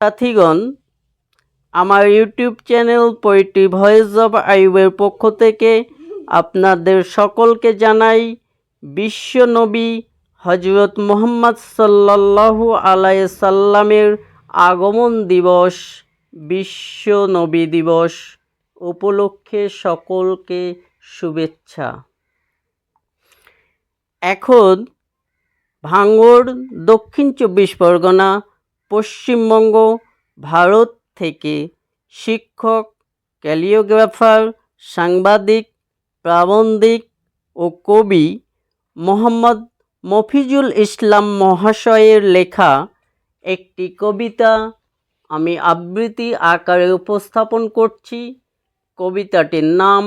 সাথীগণ, আমার YouTube channel poetry voice of আইবের পক্ষ থেকে আপনাদের সকলকে জানাই, বিশ্ব নবী হজরত মোহাম্মদ সাল্লাল্লাহু আলাই সাল্লামের আগমন দিবস, বিশ্ব নবী দিবস উপলক্ষে সকলকে শুভেচ্ছা। এখন ভাঙড় দক্ষিণ চব্বিশ পরগনা পশ্চিমবঙ্গ, ভারত থেকে শিক্ষক, ক্যালিওগ্রাফার, সাংবাদিক, প্রাবন্ধিক ও কবি মোহাম্মদ মফিজুল ইসলাম মহাশয়ের লেখা একটি কবিতা আমি আবৃত্তি আকারে উপস্থাপন করছি। কবিতাটির নাম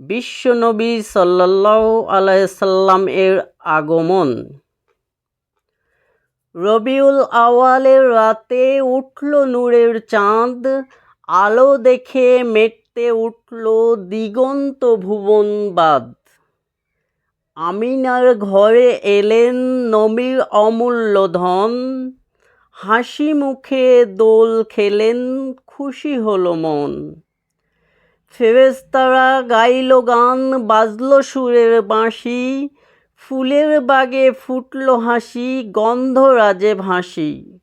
বিশ্বনবী সাল্লাল্লাহু আলাইহি সাল্লাম এর আগমন। রবিউল আওয়ালের রাতে উঠল নূরের চাঁদ, আলো দেখে মেটতে উঠল দিগন্ত ভুবন বাদ আমিনার ঘরে এলেন নবীর অমূল্য ধন, হাসি মুখে দোল খেলেন, খুশি হলো মন। ফেরেস্তারা গাইল গান, বাজল সুরের বাঁশি ফুলের বাগে ফুটলো হাসি গন্ধরাজে ভাসি।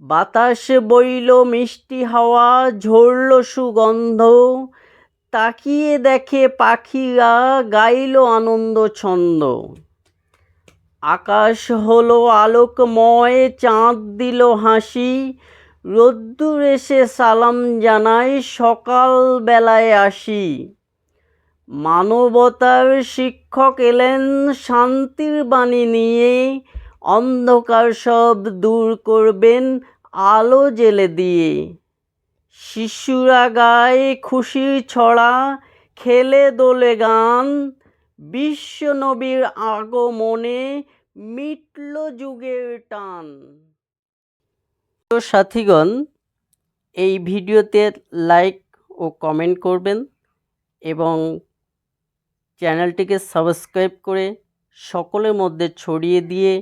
বাতাস বইল মিষ্টি হাওয়া, ঝরল সুগন্ধ। তাকিয়ে দেখে পাখিরা গাইল আনন্দ ছন্দ। আকাশ হলো আলোকময়, চাঁদ দিল হাসি। রোদ্দুর এসে সালাম জানায় সকাল বেলায় আসি। মানবতার শিক্ষক এলেন শান্তির বাণী নিয়ে। অন্ধকার সব দূর করবেন আলো জেলে দিয়ে। শিশুরা গায় খুশির ছড়া, খেলে দোলে গান। বিশ্ব নবীর আগমনে মিটল যুগের টান। তো সাথীগণ, এই ভিডিওতে লাইক ও কমেন্ট করবেন এবং চ্যানেলটিকে সাবস্ক্রাইব করে সকলের মধ্যে ছড়িয়ে দিয়ে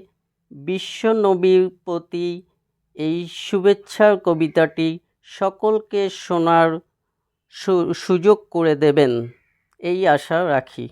বিশ্ব নবীর প্রতি এই শুভেচ্ছার কবিতাটি সকলকে শোনার সুযোগ করে দেবেন। এই আশা রাখি।